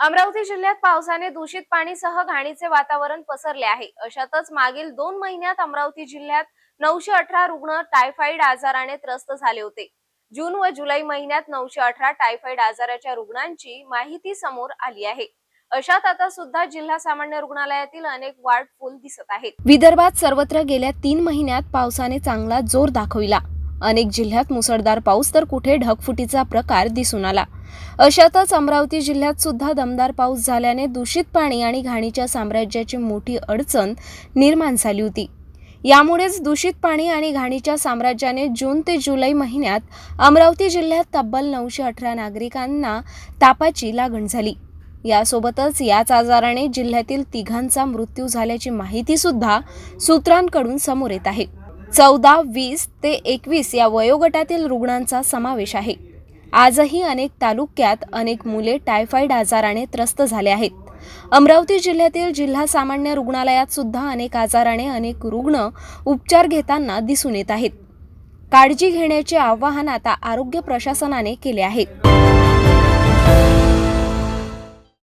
अमरावती जिल्ह्यात पावसाने दूषित पाणीसह घाणीचे वातावरण पसरले आहे. अशातच मागील दोन महिन्यात अमरावती जिल्ह्यात नऊशे अठरा रुग्ण टायफॉइड आजाराने त्रस्त झाले होते. जून व जुलै महिन्यात नऊशे अठरा टायफॉइड आजाराच्या रुग्णांची माहिती समोर आली आहे. अशात आता सुद्धा जिल्हा सामान्य रुग्णालयातील अनेक वार्ड फुल दिसत आहेत. विदर्भात सर्वत्र गेल्या तीन महिन्यात पावसाने चांगला जोर दाखविला. अनेक जिल्ह्यात मुसळधार पाऊस तर कुठे ढगफुटीचा प्रकार दिसून आला. अशातच अमरावती जिल्ह्यात सुद्धा दमदार पाऊस झाल्याने दूषित पाणी आणि घाणीच्या साम्राज्याची मोठी अडचण निर्माण झाली होती. यामुळेच दूषित पाणी आणि घाणीच्या साम्राज्याने जून ते जुलै महिन्यात अमरावती जिल्ह्यात तब्बल नऊशे अठरा नागरिकांना तापाची लागण झाली. यासोबतच याच आजाराने जिल्ह्यातील तिघांचा मृत्यू झाल्याची माहिती सुद्धा सूत्रांकडून समोर येत आहे. चौदा वीस ते एकवीस या वयोगटातील रुग्णांचा समावेश आहे. आजही अनेक तालुक्यात अनेक मुले टायफॉइड आजाराने त्रस्त झाले आहेत. अमरावती जिल्ह्यातील जिल्हा सामान्य रुग्णालयात सुद्धा अनेक आजाराने अनेक रुग्ण उपचार घेताना दिसून येत आहेत. काळजी घेण्याचे आवाहन आता आरोग्य प्रशासनाने केले आहे.